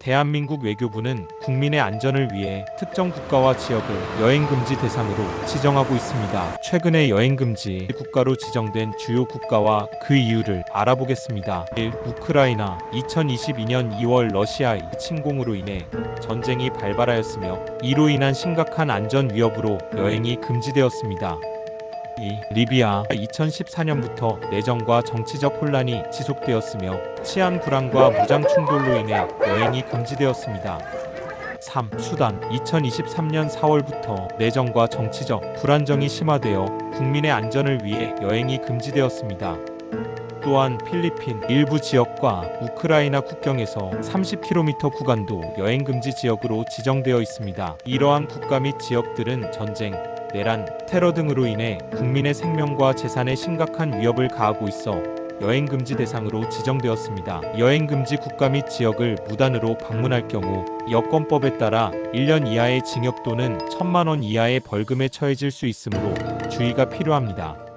대한민국 외교부는 국민의 안전을 위해 특정 국가와 지역을 여행 금지 대상으로 지정하고 있습니다. 최근에 여행 금지 국가로 지정된 주요 국가와 그 이유를 알아보겠습니다. 1. 우크라이나 2022년 2월 러시아의 침공으로 인해 전쟁이 발발하였으며 이로 인한 심각한 안전 위협으로 여행이 금지되었습니다. 2. 리비아 2014년부터 내정과 정치적 혼란이 지속되었으며 치안 불안과 무장 충돌로 인해 여행이 금지되었습니다. 3. 수단 2023년 4월부터 내정과 정치적 불안정이 심화되어 국민의 안전을 위해 여행이 금지되었습니다. 또한 필리핀 일부 지역과 우크라이나 국경에서 30km 구간도 여행 금지 지역으로 지정되어 있습니다. 이러한 국가 및 지역들은 전쟁, 내란, 테러 등으로 인해 국민의 생명과 재산에 심각한 위협을 가하고 있어 여행 금지 대상으로 지정되었습니다. 여행 금지 국가 및 지역을 무단으로 방문할 경우 여권법에 따라 1년 이하의 징역 또는 1천만 원 이하의 벌금에 처해질 수 있으므로 주의가 필요합니다.